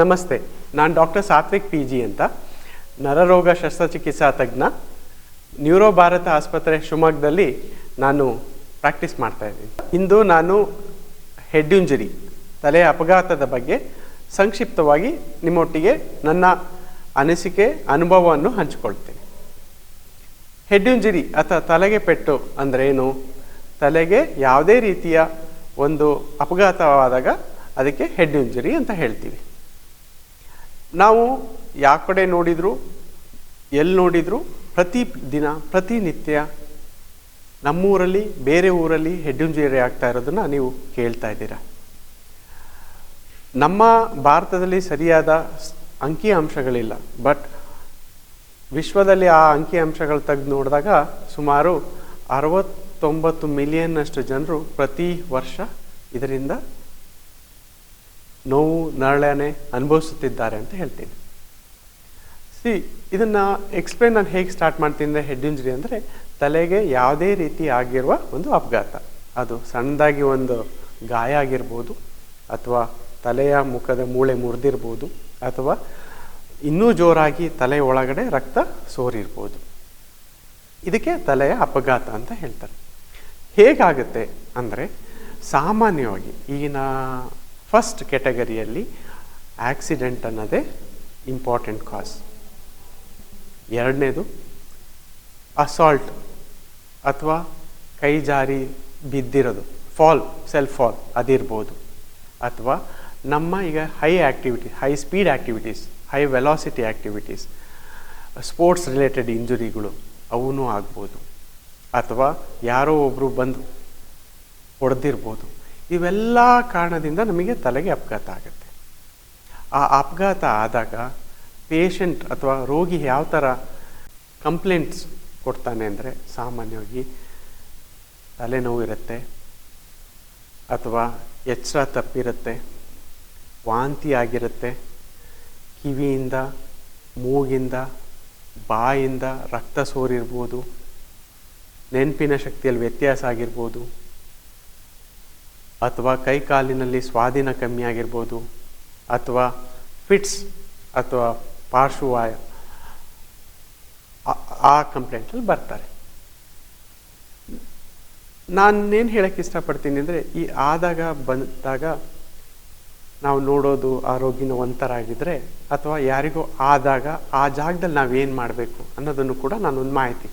ನಮಸ್ತೆ, ನಾನು doctor Satwik P G ಅಂತ. ನರರೋಗ ಶಸ್ತ್ರಚಿಕಿತ್ಸಾ ತಜ್ಞ. ನ್ಯೂರೋ ಭಾರತ ಆಸ್ಪತ್ರೆ ಶಿವಮೊಗ್ಗದಲ್ಲಿ ನಾನು ಪ್ರಾಕ್ಟೀಸ್ ಮಾಡ್ತಾ ಇದ್ದೀನಿ. ಇಂದು ನಾನು ಹೆಡ್ ಇಂಜುರಿ ತಲೆಯ ಅಪಘಾತದ ಬಗ್ಗೆ ಸಂಕ್ಷಿಪ್ತವಾಗಿ ನಿಮ್ಮೊಟ್ಟಿಗೆ ನನ್ನ ಅನಿಸಿಕೆ, ಅನುಭವವನ್ನು ಹಂಚಿಕೊಳ್ತೇನೆ. ಹೆಡ್ ಇಂಜುರಿ, ಅಥವಾ ತಲೆಗೆ ಪೆಟ್ಟು ಅಂದರೆ ಏನು? ತಲೆಗೆ ಯಾವುದೇ ರೀತಿಯ ಒಂದು ಅಪಘಾತವಾದಾಗ ಅದಕ್ಕೆ ಹೆಡ್ ಇಂಜುರಿ ಅಂತ ಹೇಳ್ತೀವಿ. ನಾವು ಯಾವ ಕಡೆ ನೋಡಿದ್ರು, ಎಲ್ಲಿ ನೋಡಿದ್ರು, ಪ್ರತಿ ದಿನ ಪ್ರತಿನಿತ್ಯ ನಮ್ಮೂರಲ್ಲಿ, ಬೇರೆ ಊರಲ್ಲಿ ಹೆಡ್ ಇಂಜುರಿ ಆಗ್ತಾ ಇರೋದನ್ನ ನೀವು ಕೇಳ್ತಾ ಇದ್ದೀರಾ. ನಮ್ಮ ಭಾರತದಲ್ಲಿ ಸರಿಯಾದ ಅಂಕಿ ಅಂಶಗಳಿಲ್ಲ ಬಟ್ ವಿಶ್ವದಲ್ಲಿ ಆ ಅಂಕಿ ಅಂಶಗಳು ತೆಗೆದು ನೋಡಿದಾಗ ಸುಮಾರು ಅರವತ್ತೊಂಬತ್ತು ಮಿಲಿಯನ್ನಷ್ಟು ಜನರು ಪ್ರತಿ ವರ್ಷ ಇದರಿಂದ ನೋವು, ನರಳನೆ ಅನುಭವಿಸುತ್ತಿದ್ದಾರೆ ಅಂತ ಹೇಳ್ತೀನಿ. ಸಿ ಇದನ್ನು ಎಕ್ಸ್ಪ್ಲೇನ್ ನಾನು ಹೇಗೆ ಸ್ಟಾರ್ಟ್ ಮಾಡ್ತೀನಿ ಅಂದರೆ ಹೆಡ್ ಇಂಜುರಿ ಅಂದರೆ ತಲೆಗೆ ಯಾವುದೇ ರೀತಿ ಆಗಿರುವ ಒಂದು ಅಪಘಾತ. ಅದು ಸಣ್ಣದಾಗಿ ಒಂದು ಗಾಯ ಆಗಿರ್ಬೋದು ಅಥವಾ ತಲೆಯ ಮುಖದ ಮೂಳೆ ಮುರಿದಿರ್ಬೋದು ಅಥವಾ ಇನ್ನೂ ಜೋರಾಗಿ ತಲೆ ಒಳಗಡೆ ರಕ್ತ ಸೋರಿರ್ಬೋದು. ಇದಕ್ಕೆ ತಲೆಯ ಅಪಘಾತ ಅಂತ ಹೇಳ್ತಾರೆ. ಹೇಗಾಗುತ್ತೆ ಅಂದರೆ ಸಾಮಾನ್ಯವಾಗಿ ಈಗಿನ ಫಸ್ಟ್ ಕೆಟಗರಿಯಲ್ಲಿ ಆಕ್ಸಿಡೆಂಟ್ ಅನ್ನೋದೇ ಇಂಪಾರ್ಟೆಂಟ್ ಕಾಸ್ ಎರಡನೇದು ಅಸಾಲ್ಟ್ ಅಥವಾ ಕೈ ಜಾರಿ ಬಿದ್ದಿರೋದು ಫಾಲ್ ಸೆಲ್ಫ್ ಫಾಲ್ ಅದಿರ್ಬೋದು. ಅಥವಾ ನಮ್ಮ ಈಗ high activity high speed activities high velocity activities sports related ಇಂಜುರಿಗಳು ಅವೂ ಆಗ್ಬೋದು. ಅಥವಾ ಯಾರೋ ಒಬ್ಬರು ಬಂದು ಹೊಡೆದಿರ್ಬೋದು. ಇವೆಲ್ಲ ಕಾರಣದಿಂದ ನಮಗೆ ತಲೆಗೆ ಅಪಘಾತ ಆಗುತ್ತೆ. ಆ ಅಪಘಾತ ಆದಾಗ ಪೇಷಂಟ್ ಅಥವಾ ರೋಗಿ ಯಾವ ಥರ ಕಂಪ್ಲೇಂಟ್ಸ್ ಕೊಡ್ತಾನೆ ಅಂದರೆ ಸಾಮಾನ್ಯವಾಗಿ ತಲೆನೋವು ಇರುತ್ತೆ ಅಥವಾ ಎಚ್ಚರ ತಪ್ಪಿರುತ್ತೆ, ವಾಂತಿ ಆಗಿರುತ್ತೆ, ಕಿವಿಯಿಂದ, ಮೂಗಿಂದ, ಬಾಯಿಂದ ರಕ್ತ ಸೋರಿರ್ಬೋದು ನೆನಪಿನ ಶಕ್ತಿಯಲ್ಲಿ ವ್ಯತ್ಯಾಸ ಆಗಿರ್ಬೋದು. ಅಥವಾ ಕೈ ಕಾಲಿನಲ್ಲಿ ಸ್ವಾಧೀನ ಕಮ್ಮಿ ಆಗಿರ್ಬೋದು. ಅಥವಾ ಫಿಟ್ಸ್ ಅಥವಾ ಪಾರ್ಶ್ವವಾಯ ಆ- ಕಂಪ್ಲೇಂಟಲ್ಲಿ ಬರ್ತಾರೆ. ನಾನೇನು ಹೇಳಕ್ಕೆ ಇಷ್ಟಪಡ್ತೀನಿ ಅಂದರೆ ಈ ಆದಾಗ ಬಂದಾಗ ನಾವು ನೋಡೋದು ಆ ರೋಗಿನ ಒಂಥರ ಆಗಿದ್ರೆ ಅಥವಾ ಯಾರಿಗೋ ಆದಾಗ ಆ ಜಾಗದಲ್ಲಿ ನಾವೇನು ಮಾಡಬೇಕು ಅನ್ನೋದನ್ನು ಕೂಡ ನಾನೊಂದು ಮಾಹಿತಿ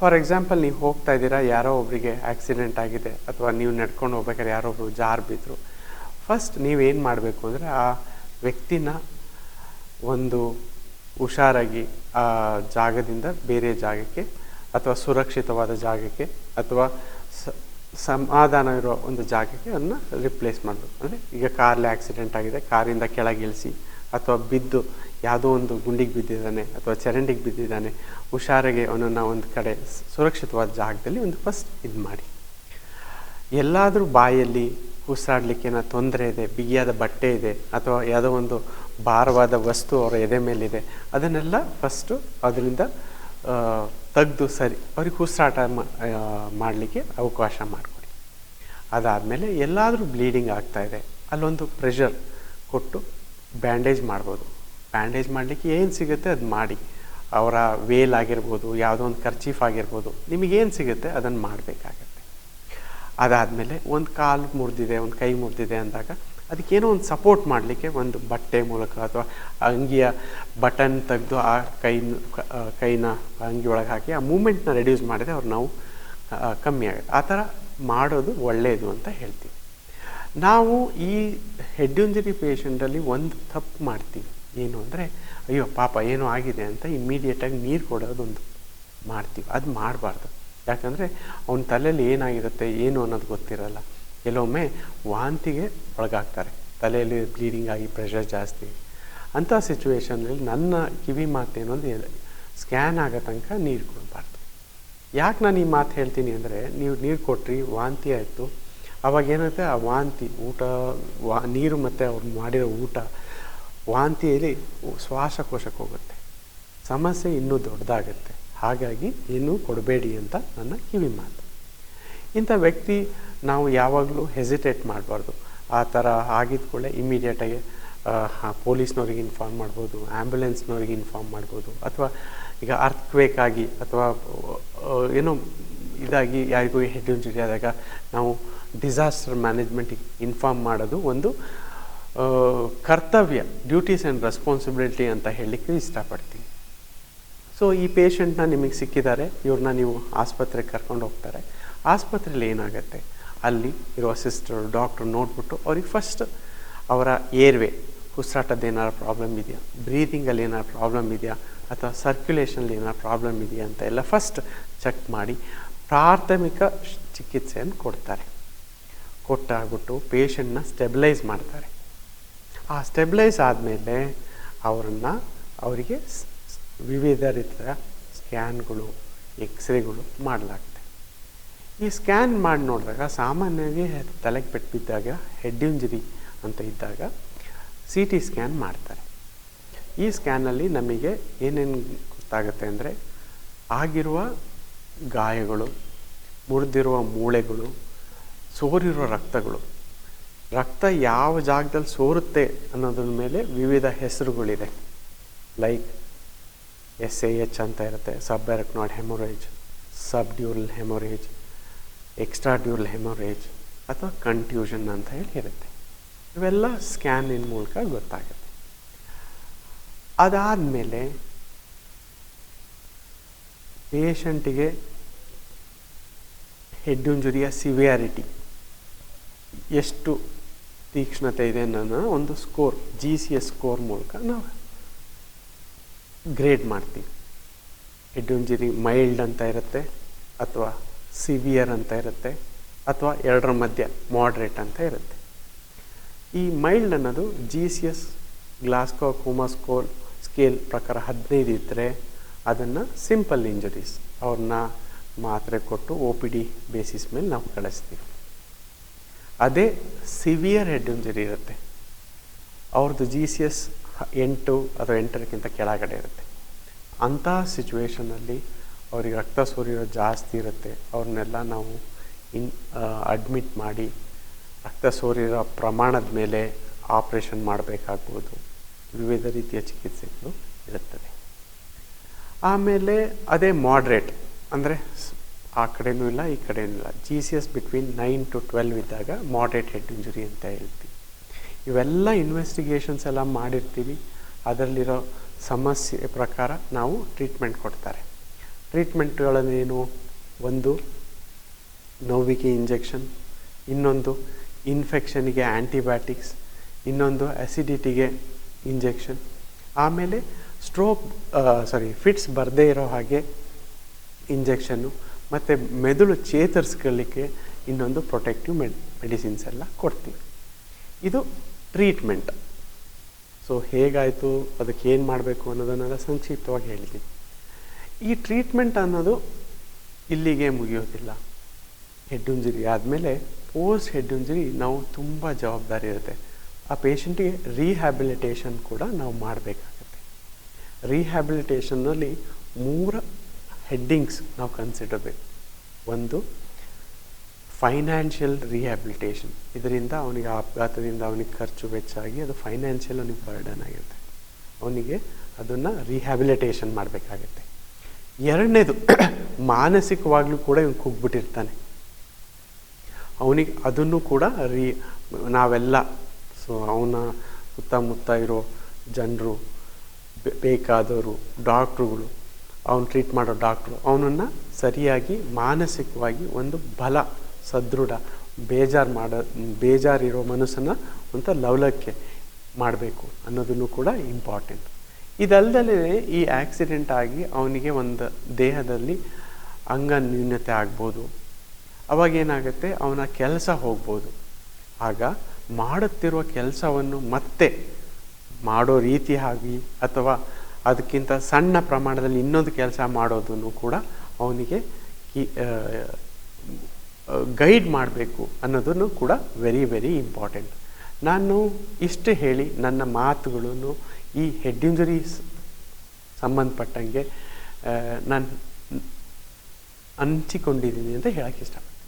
ಫಾರ್ ಎಕ್ಸಾಂಪಲ್ ನೀವು ಹೋಗ್ತಾ ಇದ್ದೀರಾ, ಯಾರೋ ಒಬ್ಬರಿಗೆ ಆಕ್ಸಿಡೆಂಟ್ ಆಗಿದೆ, ಅಥವಾ ನೀವು ನಡ್ಕೊಂಡು ಹೋಗ್ಬೇಕಾದ್ರೆ ಯಾರೋ ಒಬ್ಬರು ಜಾರ್ ಬಿದ್ದರು ಫಸ್ಟ್ ನೀವೇನು ಮಾಡಬೇಕು ಅಂದರೆ, ಆ ವ್ಯಕ್ತಿನ ಒಂದು ಹುಷಾರಾಗಿ, ಆ ಜಾಗದಿಂದ ಬೇರೆ ಜಾಗಕ್ಕೆ, ಅಥವಾ ಸುರಕ್ಷಿತವಾದ ಜಾಗಕ್ಕೆ, ಅಥವಾ ಸಮಾಧಾನ ಇರೋ ಒಂದು ಜಾಗಕ್ಕೆ ಅದನ್ನು ರಿಪ್ಲೇಸ್ ಮಾಡಬೇಕು. ಅಂದರೆ ಈಗ ಕಾರಲ್ಲಿ ಆಕ್ಸಿಡೆಂಟ್ ಆಗಿದೆ, ಕಾರಿಂದ ಕೆಳಗೆ ಇಳಿಸಿ ಅಥವಾ ಬಿದ್ದು ಯಾವುದೋ ಒಂದು ಗುಂಡಿಗೆ ಬಿದ್ದಿದ್ದಾನೆ ಅಥವಾ ಚರಂಡಿಗೆ ಬಿದ್ದಿದ್ದಾನೆ, ಹುಷಾರಾಗಿ ಅವನನ್ನು ಒಂದು ಕಡೆ ಸುರಕ್ಷಿತವಾದ ಜಾಗದಲ್ಲಿ ಒಂದು ಫಸ್ಟ್ ಇದು ಮಾಡಿ. ಎಲ್ಲಾದರೂ ಬಾಯಲ್ಲಿ ಉಸಿರಾಡಲಿಕ್ಕೆ ಏನೋ ತೊಂದರೆ ಇದೆ, ಬಿಗಿಯಾದ ಬಟ್ಟೆ ಇದೆ, ಅಥವಾ ಯಾವುದೋ ಒಂದು ಭಾರವಾದ ವಸ್ತು ಅವರ ಎದೆ ಮೇಲಿದೆ, ಅದನ್ನೆಲ್ಲ ಫಸ್ಟು ಅದರಿಂದ ತೆಗೆದು ಸರಿ, ಅವ್ರಿಗೆ ಉಸಿರಾಟ ಮಾಡಲಿಕ್ಕೆ ಅವಕಾಶ ಮಾಡಿಕೊಡಿ. ಅದಾದಮೇಲೆ ಎಲ್ಲಾದರೂ ಬ್ಲೀಡಿಂಗ್ ಆಗ್ತಾ ಇದೆ, ಅಲ್ಲೊಂದು ಪ್ರೆಷರ್ ಕೊಟ್ಟು ಬ್ಯಾಂಡೇಜ್ ಮಾಡ್ಬೋದು. ಬ್ಯಾಂಡೇಜ್ ಮಾಡಲಿಕ್ಕೆ ಏನು ಸಿಗುತ್ತೆ ಅದು ಮಾಡಿ. ಅವರ ವೇಲ್ ಆಗಿರ್ಬೋದು, ಯಾವುದೋ ಒಂದು ಖರ್ಚೀಫ್ ಆಗಿರ್ಬೋದು ನಿಮಗೇನು ಸಿಗುತ್ತೆ ಅದನ್ನು ಮಾಡಬೇಕಾಗತ್ತೆ. ಅದಾದಮೇಲೆ ಒಂದು ಕಾಲು ಮುರಿದಿದೆ, ಒಂದು ಕೈ ಮುರಿದಿದೆ ಅಂದಾಗ ಅದಕ್ಕೇನೋ ಒಂದು ಸಪೋರ್ಟ್ ಮಾಡಲಿಕ್ಕೆ ಒಂದು ಬಟ್ಟೆ ಮೂಲಕ ಅಥವಾ ಅಂಗಿಯ ಬಟನ್ ತೆಗೆದು ಆ ಕೈ ಕೈನ ಅಂಗಿ ಒಳಗೆ ಹಾಕಿ ಆ ಮೂಮೆಂಟ್ನ ರೆಡ್ಯೂಸ್ ಮಾಡಿದ್ರೆ ಅವ್ರು ನಾವು ಕಮ್ಮಿ ಆಗುತ್ತೆ. ಆ ಥರ ಮಾಡೋದು ಒಳ್ಳೆಯದು ಅಂತ ಹೇಳ್ತೀವಿ ನಾವು ಈ ಹೆಡ್ ಇಂಜುರಿ ಪೇಷಂಟಲ್ಲಿ ಒಂದು ತಪ್ಪು ಮಾಡ್ತೀವಿ. ಏನು ಅಂದರೆ, ಅಯ್ಯೋ ಪಾಪ ಏನೋ ಆಗಿದೆ ಅಂತ ಇಮ್ಮಿಡಿಯೇಟಾಗಿ ನೀರು ಕೊಡೋದೊಂದು ಮಾಡ್ತೀವಿ. ಅದು ಮಾಡಬಾರ್ದು. ಯಾಕಂದರೆ, ಅವನ ತಲೆಯಲ್ಲಿ ಏನಾಗಿರುತ್ತೆ, ಏನು ಅನ್ನೋದು ಗೊತ್ತಿರಲ್ಲ. ಕೆಲವೊಮ್ಮೆ ವಾಂತಿಗೆ ಒಳಗಾಗ್ತಾರೆ. ತಲೆಯಲ್ಲಿ ಬ್ಲೀಡಿಂಗ್ ಆಗಿ ಪ್ರೆಷರ್ ಜಾಸ್ತಿ. ಅಂಥ ಸಿಚುವೇಶನಲ್ಲಿ ನನ್ನ ಕಿವಿ ಮಾತೇನು ಅಂದರೆ ಸ್ಕ್ಯಾನ್ ಆಗೋ ತನಕ ನೀರು ಕೊಡಬಾರ್ದು. ಯಾಕೆ ನಾನು ಈ ಮಾತು ಹೇಳ್ತೀನಿ ಅಂದರೆ, ನೀವು ನೀರು ಕೊಟ್ರಿ, ವಾಂತಿ ಆಯಿತು ಅವಾಗ ಏನಾಗುತ್ತೆ ಆ ವಾಂತಿ, ಊಟ, ವಾ, ನೀರು ಮತ್ತು ಅವ್ರು ಮಾಡಿರೋ ಊಟ, ವಾಂತಿಯಲ್ಲಿ ಶ್ವಾಸಕೋಶಕ್ಕೆ ಹೋಗುತ್ತೆ. ಸಮಸ್ಯೆ ಇನ್ನೂ ದೊಡ್ಡದಾಗುತ್ತೆ. ಹಾಗಾಗಿ ಇನ್ನೂ ಕೊಡಬೇಡಿ ಅಂತ ನನ್ನ ಕಿವಿ ಮಾತು. ಇಂಥ ವ್ಯಕ್ತಿ ನಾವು ಯಾವಾಗಲೂ ಹೆಸಿಟೇಟ್ ಮಾಡಬಾರ್ದು. ಆ ಥರ ಆಗಿದ ಕೂಡಲೇ ಇಮಿಡಿಯೇಟಾಗಿ ಪೊಲೀಸ್ನವ್ರಿಗೆ ಇನ್ಫಾರ್ಮ್ ಮಾಡ್ಬೋದು, ಆ್ಯಂಬುಲೆನ್ಸ್ನವ್ರಿಗೆ ಇನ್ಫಾರ್ಮ್ ಮಾಡ್ಬೋದು, ಅಥವಾ ಈಗ ಅರ್ಥಕ್ವೇಕ್ ಆಗಿ ಅಥವಾ ಏನೋ ಇದಾಗಿ ಯಾರಿಗೂ ಹೆಡ್ ಇಂಜುರಿ ಆದಾಗ ನಾವು ಡಿಸಾಸ್ಟರ್ ಮ್ಯಾನೇಜ್ಮೆಂಟಿಗೆ ಇನ್ಫಾರ್ಮ್ ಮಾಡೋದು ಒಂದು ಕರ್ತವ್ಯ ಡ್ಯೂಟೀಸ್ ಆ್ಯಂಡ್ ರೆಸ್ಪಾನ್ಸಿಬಿಲಿಟಿ ಅಂತ ಹೇಳಲಿಕ್ಕೆ ಇಷ್ಟಪಡ್ತೀನಿ. ಸೊ ಈ ಪೇಷಂಟ್ನ ನಿಮಗೆ ಸಿಕ್ಕಿದ್ದಾರೆ, ಇವ್ರನ್ನ ನೀವು ಆಸ್ಪತ್ರೆಗೆ ಕರ್ಕೊಂಡು ಹೋಗ್ತಾರೆ. ಆಸ್ಪತ್ರೆಯಲ್ಲಿ ಏನಾಗುತ್ತೆ? ಅಲ್ಲಿ ಇರುವ ಸಿಸ್ಟರ್ ಡಾಕ್ಟ್ರು ನೋಡ್ಬಿಟ್ಟು ಅವ್ರಿಗೆ ಫಸ್ಟ್ ಅವರ ಏರ್ವೇ ಉಸಿರಾಟದ ಏನಾರು ಪ್ರಾಬ್ಲಮ್ ಇದೆಯಾ? ಬ್ರೀದಿಂಗಲ್ಲಿ ಏನಾರು ಪ್ರಾಬ್ಲಮ್ ಇದೆಯಾ? ಅಥವಾ ಸರ್ಕ್ಯುಲೇಷನಲ್ಲಿ ಏನಾರು ಪ್ರಾಬ್ಲಮ್ ಇದೆಯಾ ಅಂತ ಎಲ್ಲ ಫಸ್ಟ್ ಚೆಕ್ ಮಾಡಿ ಪ್ರಾಥಮಿಕ ಚಿಕಿತ್ಸೆಯನ್ನು ಕೊಡ್ತಾರೆ. ಕೊಟ್ಟಾಗ್ಬಿಟ್ಟು ಪೇಷಂಟ್ನ ಸ್ಟೆಬಿಲೈಸ್ ಮಾಡ್ತಾರೆ. ಆ ಸ್ಟೆಬಿಲೈಸ್ ಆದಮೇಲೆ ಅವರನ್ನು ಅವರಿಗೆ ವಿವಿಧ ರೀತಿಯ ಸ್ಕ್ಯಾನ್ಗಳು ಎಕ್ಸ್ರೇಗಳು ಮಾಡಲಾಗುತ್ತೆ ಈ ಸ್ಕ್ಯಾನ್ ಮಾಡಿ ನೋಡಿದಾಗ ಸಾಮಾನ್ಯವಾಗಿ ತಲೆಗೆ ಪೆಟ್ಟು ಬಿದ್ದಾಗ ಹೆಡ್ ಇಂಜುರಿ ಅಂತ ಇದ್ದಾಗ ಸಿ ಟಿ ಸ್ಕ್ಯಾನ್ ಮಾಡ್ತಾರೆ. ಈ ಸ್ಕ್ಯಾನಲ್ಲಿ ನಮಗೆ ಏನೇನು ಗೊತ್ತಾಗುತ್ತೆ ಅಂದರೆ, ಆಗಿರುವ ಗಾಯಗಳು, ಮುರಿದಿರುವ ಮೂಳೆಗಳು, ಸೋರಿರುವ ರಕ್ತಗಳು. ರಕ್ತ ಯಾವ ಜಾಗದಲ್ಲಿ ಸೋರುತ್ತೆ ಅನ್ನೋದ್ರ ಮೇಲೆ ವಿವಿಧ ಹೆಸರುಗಳಿದೆ. ಲೈಕ್ ಎಸ್ ಎ ಎಚ್ ಅಂತ ಇರುತ್ತೆ sub arachnoid haemorrhage sub dural haemorrhage extra dural haemorrhage ಅಥವಾ ಕಂಟ್ಯೂಷನ್ ಅಂತ ಹೇಳಿ ಇರುತ್ತೆ. ಇವೆಲ್ಲ ಸ್ಕ್ಯಾನಿನ ಮೂಲಕ ಗೊತ್ತಾಗುತ್ತೆ. ಅದಾದಮೇಲೆ ಪೇಷಂಟಿಗೆ ಹೆಡ್ ಇಂಜುರಿಯ ಸಿವಿಯಾರಿಟಿ ಎಷ್ಟು ತೀಕ್ಷ್ಣತೆ ಇದೆ ಅನ್ನೋದನ್ನ ಒಂದು score G C S score ಮೂಲಕ ನಾವು ಗ್ರೇಡ್ ಮಾಡ್ತೀವಿ. ಹೆಡ್ ಇಂಜುರಿ ಮೈಲ್ಡ್ ಅಂತ ಇರುತ್ತೆ, ಅಥವಾ ಸಿವಿಯರ್ ಅಂತ ಇರುತ್ತೆ, ಅಥವಾ ಎರಡರ ಮಧ್ಯ ಮಾಡ್ರೇಟ್ ಅಂತ ಇರುತ್ತೆ. ಈ ಮೈಲ್ಡ್ ಅನ್ನೋದು G C S Glasgow coma scale scale ಪ್ರಕಾರ ಹದಿನೈದು ಇದ್ದರೆ ಅದನ್ನು ಸಿಂಪಲ್ ಇಂಜುರೀಸ್ ಅವ್ರನ್ನ ಮಾತ್ರೆ ಕೊಟ್ಟು ಒ ಪಿ ಡಿ ಬೇಸಿಸ್ ಮೇಲೆ ನಾವು ಕಳಿಸ್ತೀವಿ. ಅದೇ ಸಿವಿಯರ್ ಹೆಡ್ ಇಂಜುರಿ ಇರುತ್ತೆ. ಅವ್ರದ್ದು ಜಿ ಸಿ ಎಸ್ ಎಂಟು ಅಥವಾ ಎಂಟರಕ್ಕಿಂತ ಕೆಳಗಡೆ ಇರುತ್ತೆ. ಅಂಥ ಸಿಚುವೇಷನಲ್ಲಿ ಅವ್ರಿಗೆ ರಕ್ತ ಸುರಿಯೋ ಜಾಸ್ತಿ ಇರುತ್ತೆ. ಅವ್ರನ್ನೆಲ್ಲ ನಾವು ಇನ್ ಅಡ್ಮಿಟ್ ಮಾಡಿ ರಕ್ತ ಸೋರಿರೋ ಪ್ರಮಾಣದ ಮೇಲೆ ಆಪ್ರೇಷನ್ ಮಾಡಬೇಕಾಗ್ಬೋದು. ವಿವಿಧ ರೀತಿಯ ಚಿಕಿತ್ಸೆಗಳು ಇರುತ್ತದೆ ಆಮೇಲೆ ಅದೇ ಮಾಡ್ರೇಟ್ ಅಂದರೆ ಆ ಕಡೆಯೂ ಇಲ್ಲ, ಈ ಕಡೆಯೂ ಇಲ್ಲ. G C S between nine to twelve ಇದ್ದಾಗ ಮಾಡ್ರೇಟ್ ಹೆಡ್ ಇಂಜುರಿ ಅಂತ ಹೇಳ್ತೀವಿ. ಇವೆಲ್ಲ ಇನ್ವೆಸ್ಟಿಗೇಷನ್ಸ್ ಎಲ್ಲ ಮಾಡಿರ್ತೀವಿ. ಅದರಲ್ಲಿರೋ ಸಮಸ್ಯೆ ಪ್ರಕಾರ ನಾವು ಟ್ರೀಟ್ಮೆಂಟ್ ಕೊಡ್ತಾರೆ. ಟ್ರೀಟ್ಮೆಂಟ್ಗಳನ್ನೇನು ಒಂದು ನೋವಿಗೆ ಇಂಜೆಕ್ಷನ್ ಇನ್ನೊಂದು ಇನ್ಫೆಕ್ಷನಿಗೆ ಆ್ಯಂಟಿಬಯೋಟಿಕ್ಸ್ ಇನ್ನೊಂದು ಆ್ಯಸಿಡಿಟಿಗೆ ಇಂಜೆಕ್ಷನ್ ಆಮೇಲೆ ಸ್ಟ್ರೋಕ್ ಸಾರಿ ಫಿಟ್ಸ್ ಬರದೇ ಇರೋ ಹಾಗೆ ಇಂಜೆಕ್ಷನ್ನು ಮತ್ತು ಮೆದುಳು ಚೇತರಿಸ್ಕೊಳ್ಳಿಕ್ಕೆ ಇನ್ನೊಂದು ಪ್ರೊಟೆಕ್ಟಿವ್ ಮೆಡ್ ಮೆಡಿಸಿನ್ಸ್ ಎಲ್ಲ ಕೊಡ್ತೀವಿ. ಇದು ಟ್ರೀಟ್ಮೆಂಟ್ ಸೊ ಹೇಗಾಯಿತು, ಅದಕ್ಕೆ ಏನು ಮಾಡಬೇಕು ಅನ್ನೋದನ್ನೆಲ್ಲ ಸಂಕ್ಷಿಪ್ತವಾಗಿ ಹೇಳಿದ್ದೀನಿ ಈ ಟ್ರೀಟ್ಮೆಂಟ್ ಅನ್ನೋದು ಇಲ್ಲಿಗೆ ಮುಗಿಯೋದಿಲ್ಲ. ಹೆಡ್ ಇಂಜುರಿ ಆದಮೇಲೆ ಪೋಸ್ಟ್ ಹೆಡ್ ಇಂಜುರಿ ನಾವು ತುಂಬ ಜವಾಬ್ದಾರಿ ಇರುತ್ತೆ. ಆ ಪೇಷಂಟಿಗೆ ರಿಹ್ಯಾಬಿಲಿಟೇಷನ್ ಕೂಡ ನಾವು ಮಾಡಬೇಕಾಗತ್ತೆ. ರಿಹ್ಯಾಬಿಲಿಟೇಷನ್ನಲ್ಲಿ ಮೂರ ಹೆಡ್ಡಿಂಗ್ಸ್ ನಾವು ಕನ್ಸಿಡರ್ ಬೇಕು ಒಂದು ಫೈನಾನ್ಷಿಯಲ್ ರಿಹ್ಯಾಬಿಲಿಟೇಷನ್ ಇದರಿಂದ ಅವನಿಗೆ ಆ ಅಪಘಾತದಿಂದ ಅವನಿಗೆ ಖರ್ಚು ವೆಚ್ಚಾಗಿ ಅದು ಫೈನಾನ್ಷಿಯಲ್ ಅವನಿಗೆ ಬರ್ಡನ್ ಆಗಿರುತ್ತೆ ಅವನಿಗೆ ಅದನ್ನು ರಿಹ್ಯಾಬಿಲಿಟೇಷನ್ ಮಾಡಬೇಕಾಗತ್ತೆ. ಎರಡನೇದು, ಮಾನಸಿಕವಾಗಲೂ ಕೂಡ ಇವನು ಕುಗ್ಬಿಟ್ಟಿರ್ತಾನೆ. ಅವನಿಗೆ ಅದನ್ನು ಕೂಡ ರೀ, ನಾವೆಲ್ಲ, ಸೊ ಅವನ ಸುತ್ತಮುತ್ತ ಇರೋ ಜನರು ಬೇಕಾದವರು ಡಾಕ್ಟ್ರುಗಳು ಅವನು ಟ್ರೀಟ್ ಮಾಡೋ ಡಾಕ್ಟ್ರು ಅವನನ್ನು ಸರಿಯಾಗಿ, ಮಾನಸಿಕವಾಗಿ ಒಂದು ಬಲ, ಸದೃಢ, ಬೇಜಾರು ಮಾಡೋ, ಬೇಜಾರಿರೋ ಮನಸ್ಸನ್ನು ಅಂತ ಲವಲಕ್ಕೆ ಮಾಡಬೇಕು ಅನ್ನೋದನ್ನು ಕೂಡ ಇಂಪಾರ್ಟೆಂಟ್ ಇದಲ್ಲದೆ ಈ ಆಕ್ಸಿಡೆಂಟ್ ಆಗಿ ಅವನಿಗೆ ಒಂದು ದೇಹದಲ್ಲಿ ಅಂಗ ನ್ಯೂನತೆ ಆಗ್ಬೋದು. ಅವಾಗ ಏನಾಗುತ್ತೆ? ಅವನ ಕೆಲಸ ಹೋಗ್ಬೋದು. ಆಗ ಮಾಡುತ್ತಿರುವ ಕೆಲಸವನ್ನು ಮತ್ತೆ ಮಾಡೋ ರೀತಿ ಆಗಿ ಅಥವಾ ಅದಕ್ಕಿಂತ ಸಣ್ಣ ಪ್ರಮಾಣದಲ್ಲಿ ಇನ್ನೊಂದು ಕೆಲಸ ಮಾಡೋದನ್ನು ಕೂಡ ಅವನಿಗೆ ಕಿ ಗೈಡ್ ಮಾಡಬೇಕು ಅನ್ನೋದನ್ನು ಕೂಡ ವೆರಿ ವೆರಿ ಇಂಪಾರ್ಟೆಂಟ್ ನಾನು ಇಷ್ಟು ಹೇಳಿ ನನ್ನ ಮಾತುಗಳನ್ನು ಈ ಹೆಡ್ ಇಂಜುರಿ ಸಂಬಂಧಪಟ್ಟಂಗೆ ನಾನು ಹಂಚಿಕೊಂಡಿದ್ದೀನಿ ಅಂತ ಹೇಳಕ್ಕೆ ಇಷ್ಟಪಡ್ತೀನಿ.